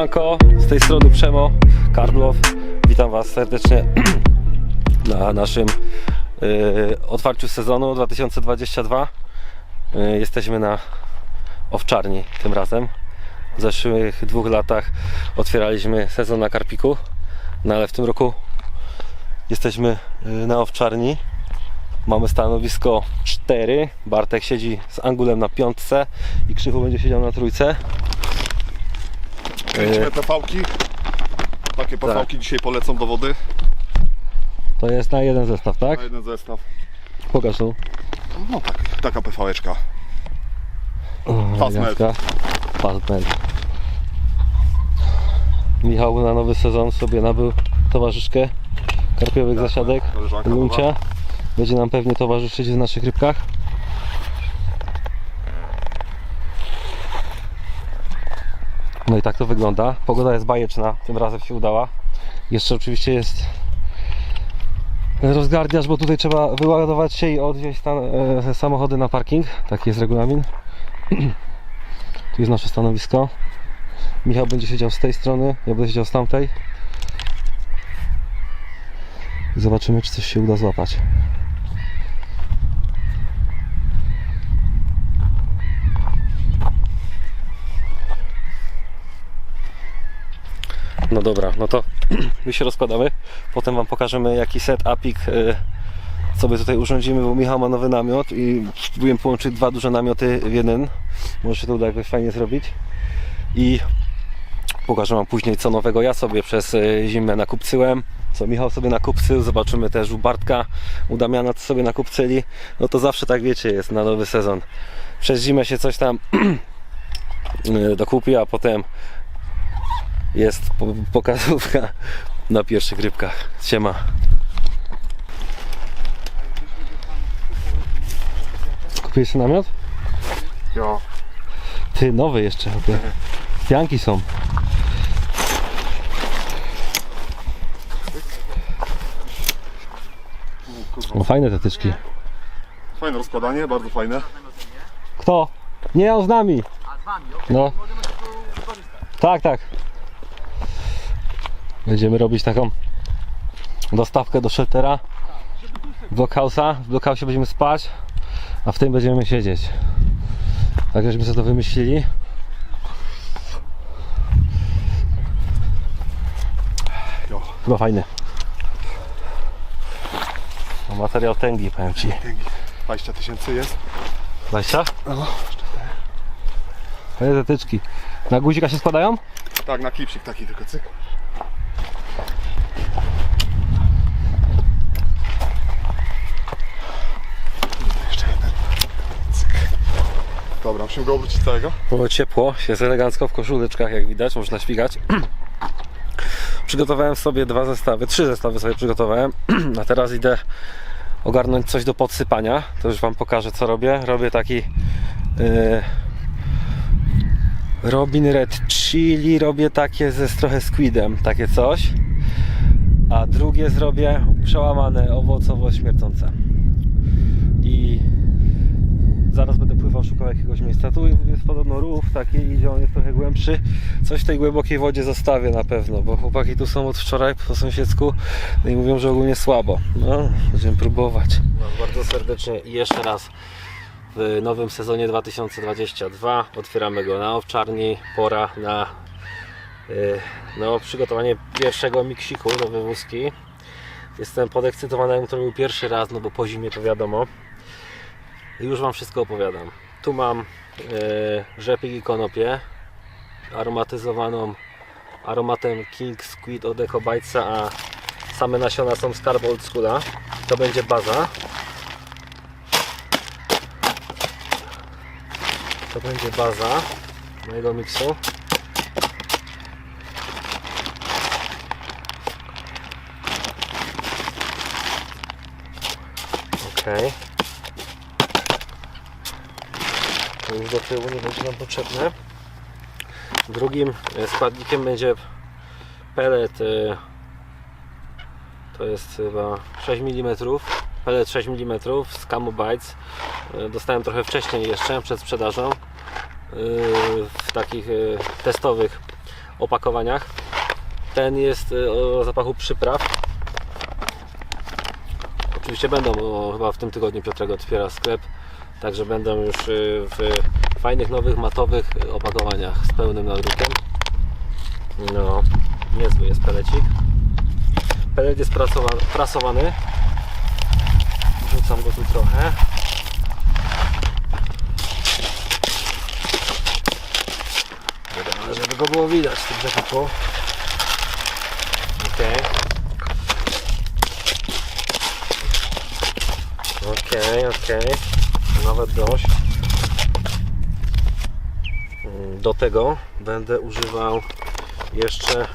Siemanko, z tej strony Przemo Karlow. Witam Was serdecznie na naszym y, otwarciu sezonu 2022. Y, jesteśmy na owczarni tym razem. W zeszłych dwóch latach otwieraliśmy sezon na Karpiku, no ale w tym roku jesteśmy y, na owczarni. Mamy stanowisko 4. Bartek siedzi z Angulem na piątce i Krzychu będzie siedział na trójce. Kręcimy PV-ki. Takie PV-ki dzisiaj polecą do wody. To jest na jeden zestaw, tak? Na jeden zestaw. Pokaż tu. No tak, taka PV-eczka. Fast Elegancka. Fast med. Michał na nowy sezon sobie nabył towarzyszkę karpiowych zasiadek koleżanka Luncia. Będzie nam pewnie towarzyszyć w naszych rybkach. No i tak to wygląda. Pogoda jest bajeczna, tym razem się udała. Jeszcze oczywiście jest rozgardiasz, bo tutaj trzeba wyładować się i odwieźć stan- e, samochody na parking. Taki jest regulamin. Tu jest nasze stanowisko. Michał będzie siedział z tej strony, ja będę siedział z tamtej. Zobaczymy, czy coś się uda złapać. No dobra, no to my się rozkładamy. Potem Wam pokażemy jaki setupik y, sobie tutaj urządzimy, bo Michał ma nowy namiot i spróbuję połączyć dwa duże namioty w jeden. Może się to uda jakoś fajnie zrobić. I pokażę Wam później co nowego ja sobie przez y, zimę nakupcyłem. Co Michał sobie nakupcył, zobaczymy też u Bartka, u Damiana co sobie nakupcyli. No to zawsze tak wiecie jest na nowy sezon. Przez zimę się coś tam y, dokupi, a potem jest po- pokazówka na pierwszych rybkach. Siema. Kupiłeś namiot? Jo. Ty, nowy jeszcze. chłopie. Pianki są. O, fajne te tyczki. Fajne rozkładanie, bardzo fajne. Kto? Nie, on z nami. No. Tak, tak. Będziemy robić taką dostawkę do sheltera. Blockhouse'a. W blockhouse'ie będziemy spać, a w tym będziemy siedzieć. Tak żeśmy sobie to wymyślili. Chyba fajny. No, materiał tęgi, powiem Ci. 20 tysięcy jest. 20? Fajne te tyczki. Na guzika się składają? Tak, na klipsik taki tylko cyk. Jeszcze jeden. Cyk. Dobra, musimy go obrócić całego. Było ciepło, jest elegancko w koszuleczkach, jak widać, można świgać. Przygotowałem sobie dwa zestawy, trzy zestawy sobie przygotowałem, a teraz idę ogarnąć coś do podsypania. To już Wam pokażę, co robię. Robię taki yy, Robin Red Chili, robię takie ze trochę squidem, takie coś. A drugie zrobię przełamane owocowo śmiercące. I zaraz będę pływał, szukał jakiegoś miejsca. Tu jest podobno rów taki, idzie on jest trochę głębszy. Coś w tej głębokiej wodzie zostawię na pewno, bo chłopaki tu są od wczoraj po sąsiedzku no i mówią, że ogólnie słabo. No, będziemy próbować. bardzo serdecznie i jeszcze raz w nowym sezonie 2022 otwieramy go na owczarni. Pora na y, no, przygotowanie pierwszego miksiku do wywózki. Jestem podekscytowany, jakbym to robił pierwszy raz, no bo po zimie to wiadomo. Już Wam wszystko opowiadam. Tu mam e, rzepik i konopię aromatyzowaną aromatem King Squid od a same nasiona są z Carb Old Schoola. To będzie baza. To będzie baza mojego miksu. Okej. To już do tyłu nie będzie nam potrzebne. Drugim e, składnikiem będzie pelet. e, To jest chyba 6 mm. Pelet 6 mm z Camo Bites. E, Dostałem trochę wcześniej jeszcze, przed sprzedażą. W takich testowych opakowaniach. Ten jest o zapachu przypraw. Oczywiście będą, bo chyba w tym tygodniu Piotrek otwiera sklep, także będą już y, w fajnych, nowych, matowych opakowaniach z pełnym nadrukiem. No, niezły jest pelecik. Pelet jest prasowany, prasowany. Wrzucam go tu trochę. Dobra, żeby go było widać w tym rzepaku. Okej. Okej, okej. Nawet dość. Mm, Do tego będę używał jeszcze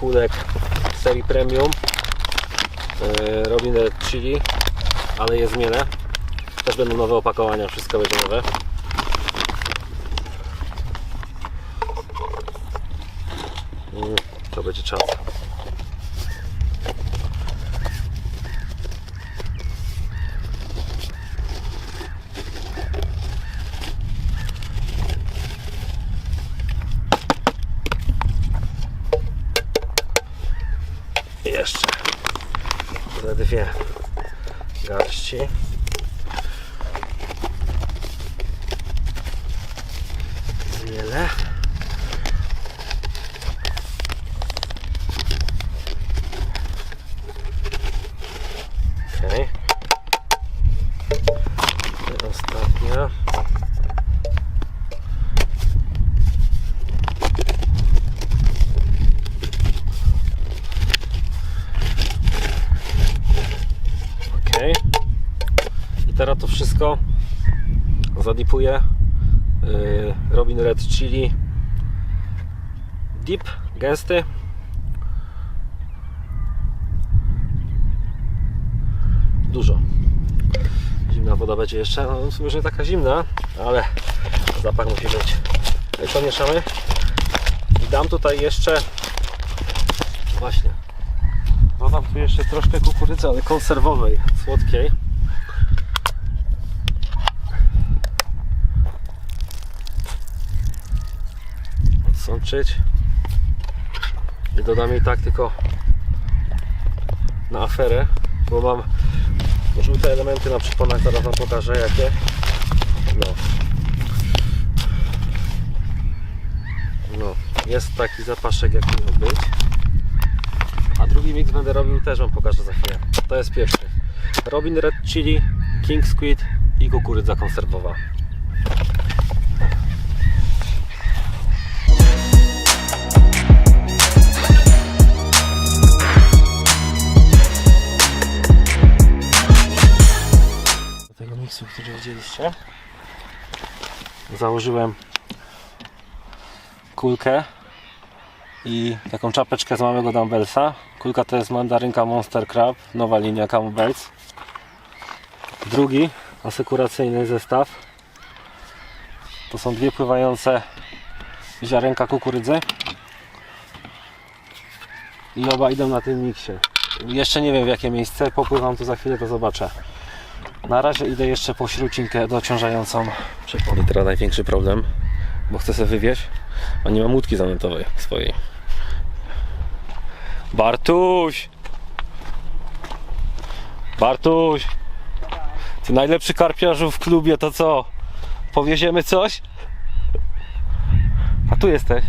kulek serii premium. Yy, Robin Red Chili ale je zmielę też będą nowe opakowania, wszystko będzie nowe. Mm, to będzie czas jeszcze te dwie garści zmielę okej I ostatnia Ok. I teraz to wszystko. Zadipuję yy, Robin Red Chili. Dip gęsty. Dużo. Zimna woda będzie jeszcze. No w sumie nie taka zimna ale zapach musi być. No i to mieszamy? I dam tutaj jeszcze właśnie. Dodam tu jeszcze troszkę kukurydzy, ale konserwowej, słodkiej. Odsączyć. I dodam jej tak tylko na aferę, bo mam żółte elementy na przyponach, zaraz Wam pokażę jakie. No. No, jest taki zapaszek jaki miał być. A drugi mix będę robił też Wam pokażę za chwilę. To jest pierwszy. Robin Red Chili, King Squid i kukurydza konserwowa. Widzieliście, założyłem kulkę i taką czapeczkę z małego dumbbellsa. Kulka to jest mandarynka Monster Crab, nowa linia Camubells. Drugi asekuracyjny zestaw. To są dwie pływające ziarenka kukurydzy. I oba idą na tym miksie. Jeszcze nie wiem w jakie miejsce, popływam tu za chwilę, to zobaczę. Na razie idę jeszcze po śrucinkę dociążającą. I teraz największy problem, bo chcę sobie wywieźć, a nie mam łódki zanętowej swojej. Bartuś! Bartuś! Ty najlepszy karpiarzu w klubie, to co? Powieziemy coś? A tu jesteś.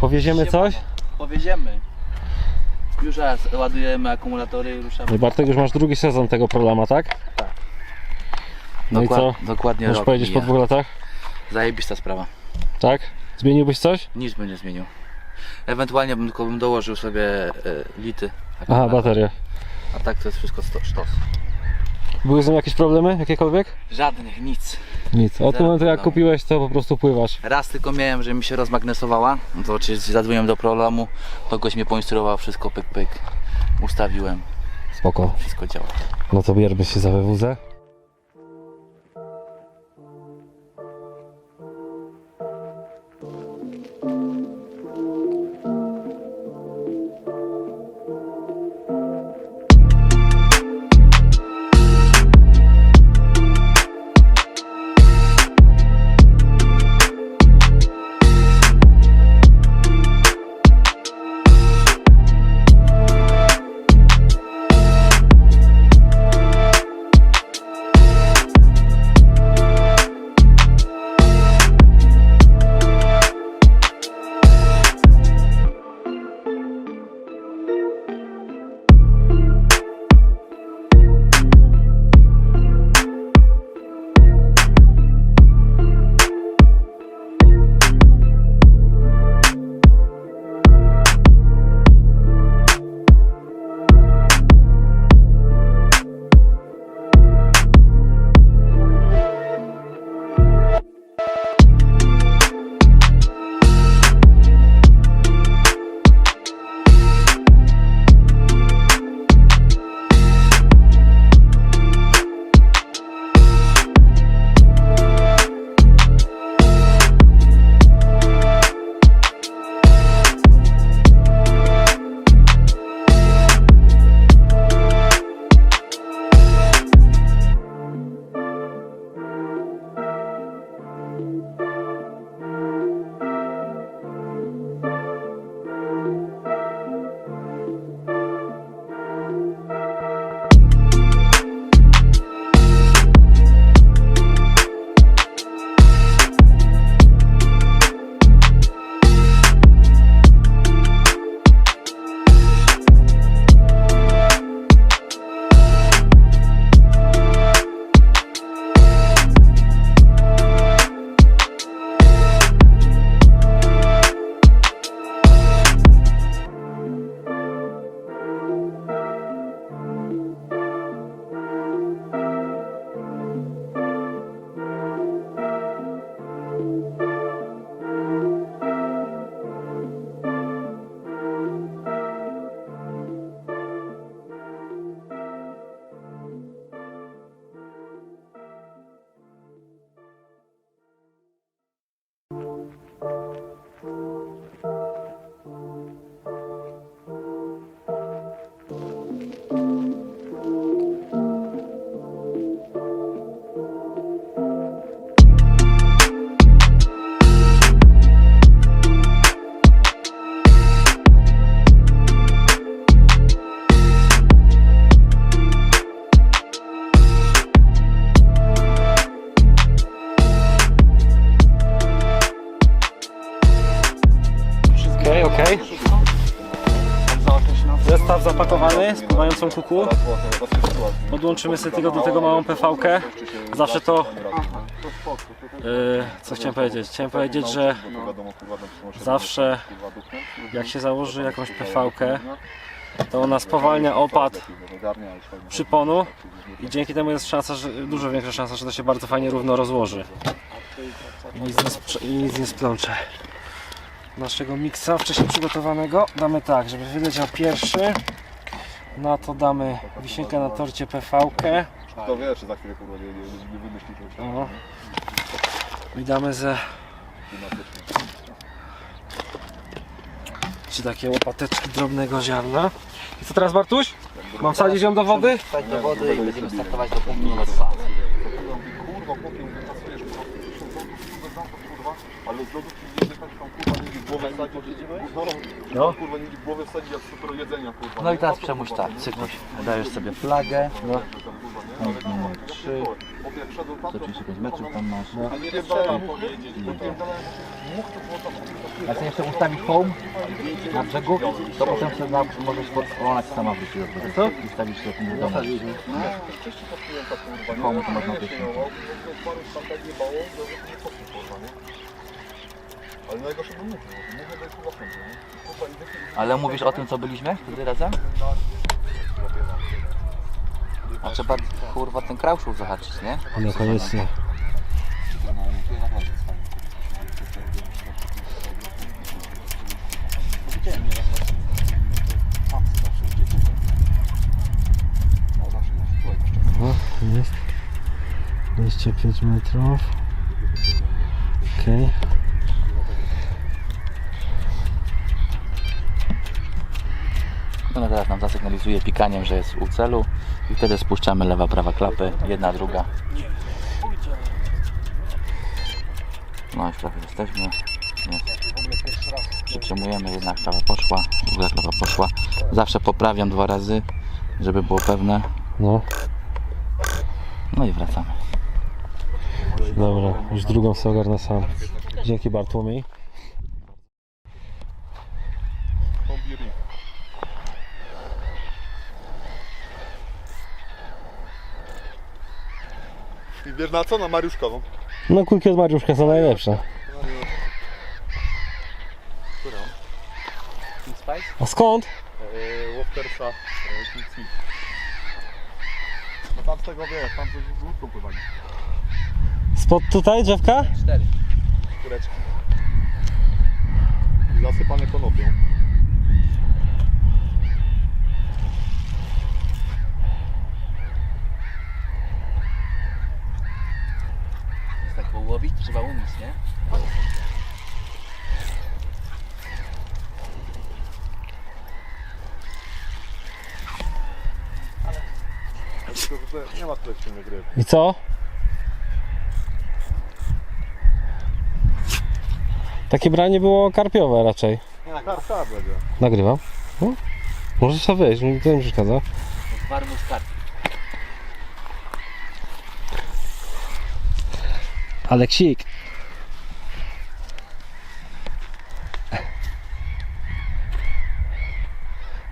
Powieziemy coś? Powiedziemy. Już raz ładujemy akumulatory i ruszamy. No Bartek, już masz drugi sezon tego problema, tak? Tak. No i co? Dokład- Dokładnie Możesz rok powiedzieć po dwóch latach? Zajebista sprawa. Tak? Zmieniłbyś coś? Nic bym nie zmienił. Ewentualnie bym tylko bym dołożył sobie e, lity. Aha, bateria. A tak to jest wszystko sto, sztos. Były z nim jakieś problemy? Jakiekolwiek? Żadnych, nic. Nic. Od Zero momentu jak problemu. kupiłeś, to po prostu pływasz. Raz tylko miałem, że mi się rozmagnesowała. No To oczywiście zadzwoniłem do problemu. To goś mnie poinstruował, wszystko pyk pyk. Ustawiłem, Spoko. wszystko działa. No to bierzmy się za wywózę. zestaw zapakowany z pływającą kuku. Podłączymy sobie tylko do tego małą PV-kę. Zawsze to... Yy, co chciałem powiedzieć? Chciałem powiedzieć, że zawsze jak się założy jakąś PV-kę, to ona spowalnia opad przyponu i dzięki temu jest szansa, że, dużo większa szansa, że to się bardzo fajnie równo rozłoży. I nic nie, sprze- i nic nie splącze. Naszego miksa wcześniej przygotowanego damy tak, żeby wyleciał pierwszy. Na to damy wisienkę na torcie PV-kę. To wiesz, że za chwilę kurwa nie, nie, nie wymyślisz. O. I damy ze trzy takie łopateczki drobnego ziarna. I co teraz Bartuś? Mam wsadzić ją do wody? Wstać do wody i będziemy startować do punktu numer dwa. Kurwa, chłopie, mówię, czasujesz, kurwa, ale z lodów ci nie jechać tam, kurwa, nie w głowę wsadzić, no, No. kurwa, nie głowę wsadzić, jak super jedzenia, kurwa. No i teraz przemuś tak, cykluś. Dajesz sobie flagę. No. Trzy. Chłopie, jak szedłem tam, to 135 metrów tam masz. a nie powiedzieć, bo to Jak chcesz jeszcze ustawić foam na brzegu, to potem sobie na, możesz ona ci sama wróci do wody. Co? I stawisz się w domu. wcześniej to można być? Ale najgorsze był mówił, mówię, że jest kurwa wciąż, nie? Kurwa, Ale mówisz o tym, co byliśmy wtedy razem? A trzeba kurwa ten krauszów zahaczyć, nie? No koniecznie. No, jest. 25 metrów. Okej. No teraz nam zasygnalizuje pikaniem, że jest u celu i wtedy spuszczamy lewa, prawa klapy, jedna, druga. No już prawie jesteśmy. Jest. Przytrzymujemy, jedna klapa poszła, druga poszła. Zawsze poprawiam dwa razy, żeby było pewne. No, No i wracamy. dobra. Już drugą sobie ogarnę sam. Dzięki Bartłomiej. I wiesz na co? Na Mariuszkową. No kulki od Mariuszka są najlepsze. Którą? A skąd? Yy, yy, King Smith. No tam z tego wiesz, tam z łódką pływali. Spod tutaj drzewka? Cztery. Kureczki. I zasypane konopią. Jest tak połowić, trzeba umieć, nie? Nie ma tyle silnych ryb. I co? Takie branie było karpiowe raczej. Nie, na karta będzie. Nagrywam. No. Możesz sobie wejść, mi to nie przeszkadza. Warmus karp. Aleksik.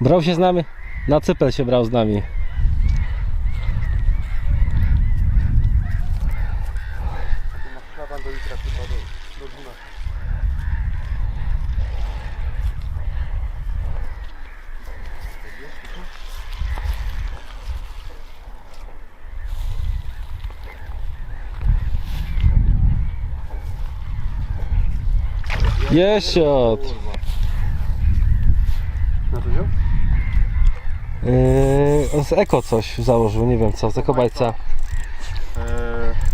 Brał się z nami. Na cypel się brał z nami. Nakładam do chyba do, do 12. Jesiot. Yy, z Eko coś założył, nie wiem co, z Ekobajca. Eee,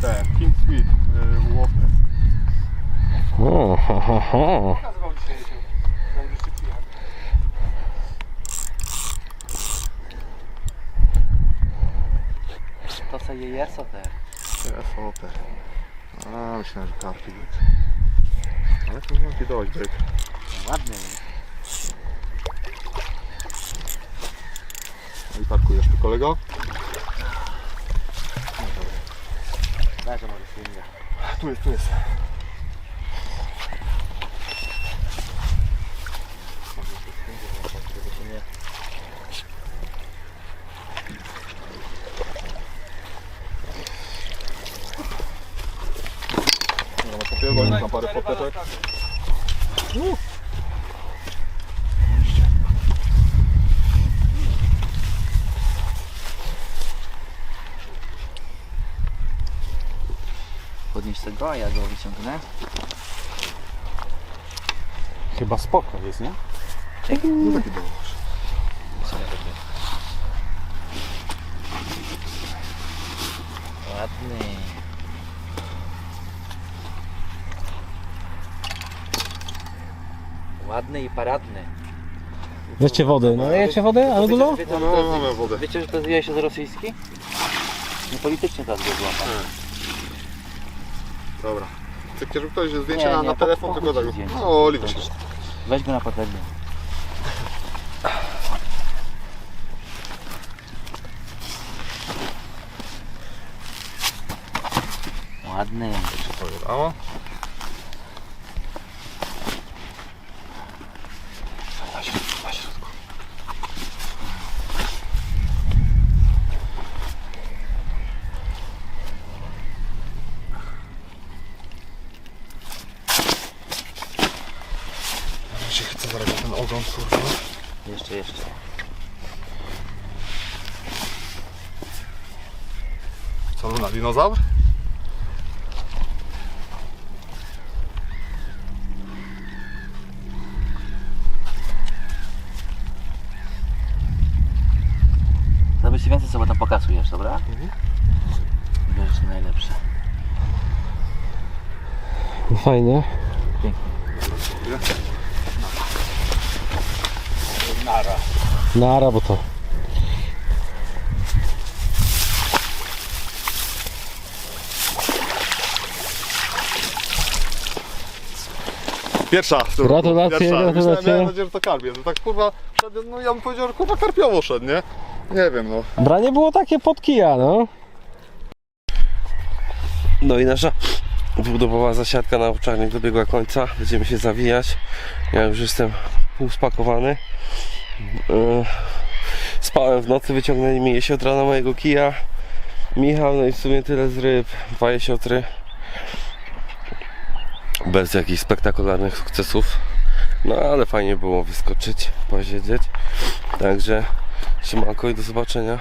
te, King. O. Nazywał dzisiaj się. Najbliższy przyjechał. To co je jest, te. Foter. A, myślałem, że karty Ale to ci dać byk. Ładny. No i parkujesz tu kolego? Dajże może swinga. Tu jest, tu jest. Podnieś tego, a ja go wyciągnę. Chyba spoko jest, nie? No taki był. Ładny. Ładny i paradny. Weźcie wody. No jecie wodę, Angulo? Wiecie, No, że no, to mamy jest, wodę. wiecie, że to zje się z rosyjski? No politycznie teraz go złapał. Dobra. Chcecie, żeby ktoś zdjęcie Nie, na, nie, na po- telefon, tylko po- tak. zdjęcie. No, Oliwcie. Weź go na patelnię. Ładny. Na środku, na środku. Ja się chcę zaraz ten ogon, kurwa. Jeszcze, jeszcze. Co, Luna, dinozaur? Zrobisz się więcej, sobie tam pokasujesz, dobra? Mhm. Bierzesz najlepsze. Fajnie. Nara. Nara, bo to. Pierwsza. którą- Gratulacje, pierwsza. gratulacje. Myślałem, miałem nadzieję, że to karpie. To tak kurwa, szedł, no ja bym powiedział, że kurwa karpiowo szedł, nie? Nie wiem, no. Branie było takie pod kija, no. No i nasza budowowa zasiadka na obczarnik dobiegła końca. Będziemy się zawijać. Ja już jestem półspakowany. Yy, Spałem w nocy, wyciągnęli mi jesiotra na mojego kija. Michał, no i w sumie tyle z ryb. Dwa jesiotry. Bez jakichś spektakularnych sukcesów. No ale fajnie było wyskoczyć, posiedzieć. Także siemanko i do zobaczenia